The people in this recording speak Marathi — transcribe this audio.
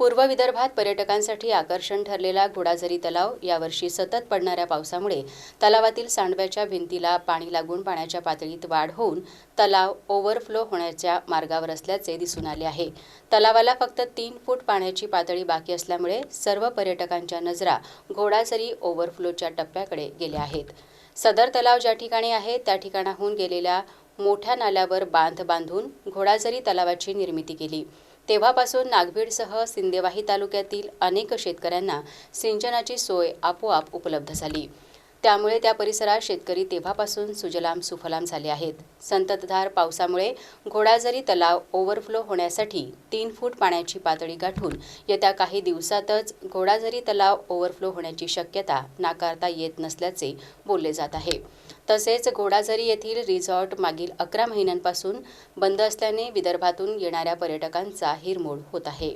पूर्व विदर्भात पर्यटकांसाठी आकर्षण ठरलेला घोडाझरी तलाव यावर्षी सतत पडणाऱ्या पावसामुळे तलावातील सांडव्याच्या भिंतीला पाणी लागून पाण्याच्या पातळीत वाढ होऊन तलाव ओव्हरफ्लो होण्याच्या मार्गावर असल्याचे दिसून आले आहे. तलावाला फक्त तीन फूट पाण्याची पातळी बाकी असल्यामुळे सर्व पर्यटकांच्या नजरा घोडाझरी ओव्हरफ्लोच्या टप्प्याकडे गेल्या आहेत. सदर तलाव ज्या ठिकाणी आहे त्या ठिकाणाहून गेलेल्या मोठ्या नाल्यावर बांध बांधून घोडाझरी तलावाची निर्मिती केली. तेव्हापासून नागभीडसह सिंदेवाही तालुक्यातील अनेक शेतकऱ्यांना सिंचनाची सोय आपोआप उपलब्ध झाली. त्यामुळे त्या परिसरात शेतकरी तेव्हापासून सुजलाम सुफलाम झाले आहेत. संततधार पावसामुळे घोडाझरी तलाव ओव्हरफ्लो होण्यासाठी तीन फूट पाण्याची पातळी गाठून येत्या काही दिवसातच घोडाझरी तलाव ओव्हरफ्लो होण्याची शक्यता नाकारता येत नसल्याचे बोलले जात आहे. तसेच घोडाझरी येथील रिझॉर्ट मागील अकरा महिन्यांपासून बंद असल्याने विदर्भातून येणाऱ्या पर्यटकांचा हिरमोड होत आहे.